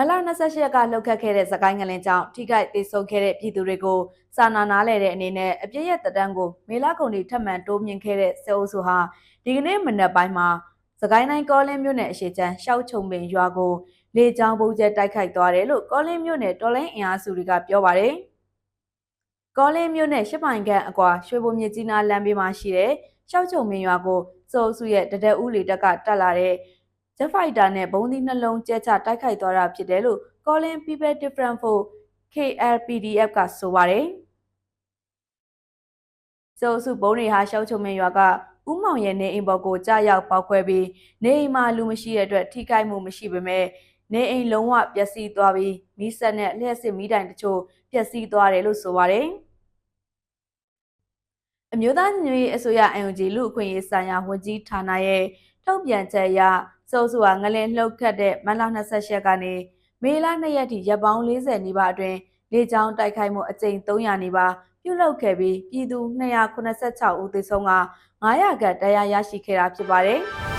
မလ28ရက်ကလှုပ်ခတ်ခဲ့တဲ့သကိုင်းငလင်ကြောင့်ထိခိုက်ဒေဆုံးခဲ့တဲ့ပြည်သူတွေကိုစာနာနာလဲတဲ့အနေနဲ့အပြည့်ရဲ့တဒန်းကိုမေလကုန်တွေထပ်မံတိုးမြင့်ခဲ့တဲ့စေအုပ်စုဟာဒီကနေ့မနက်ပိုင်းမှာသကိုင်းတိုင်းကောလင်းမြို့နယ်အရှိချမ်းရှောက်ချုံပင်ရွာကိုလေကြောင်းပုံကျဲတိုက်ခိုက်သွားတယ်လို့ကောလင်းမြို့နယ်တော်လိုင်းအင်အားစုတွေကပြောပါတယ်။ကောလင်းမြို့နယ်ရှစ်ပိုင်ခန့်အကွာရွှေဘုံမြစ်ကြီးနားလမ်းဘေးမှာရှိတဲ့ရှောက်ချုံပင်ရွာကိုစေအုပ်စုရဲ့တဒက်ဦးလေတက်ကတက်လာတဲ့ Jet Fighter နဲ့ဘုံသီးနှလုံးကျဲချတိုက်ခိုက်သွားတာဖြစ်တယ်လို့ Calling People Different for KLPDF ကဆိုပါတယ်။ဆိုစုဘုံတွေဟာရှောက်ချုံမင်းရွာကဥမောင်ရဲ့နေအိမ်ပေါ်ကိုကြားရောက်ပောက်ခွဲပြီးနေအိမ်မှာလူမရှိတဲ့အတွက်ထိခိုက်မှုမရှိပေမဲ့နေအိမ်လုံးဝပျက်စီးသွားပြီးမိဆက်နဲ့လျှက်စစ်မိတိုင်တချို့ပျက်စီးသွားတယ်လို့ဆိုပါတယ်။အမျိုးသားညီညွတ်ရေးအစိုးရ UNG လူအခွင့်အရေးဆိုင်ရာဝန်ကြီးဌာနရဲ့ထုတ်ပြန်ချက်အရ စိုးစုဟာငလင်လှုပ်ခတ်တဲ့မတ်လ28ရက်ကနေမေလ2ရက်ထိရက်ပေါင်း40နီးပါးအတွင်းလေကြောင်းတိုက်ခိုက်မှုအကြိမ်300နီးပါးပြုလုပ်ခဲ့ပြီးပြည်သူ286ဦးသေဆုံးက900ခန့်တရားရရှိခဲ့တာဖြစ်ပါတယ်။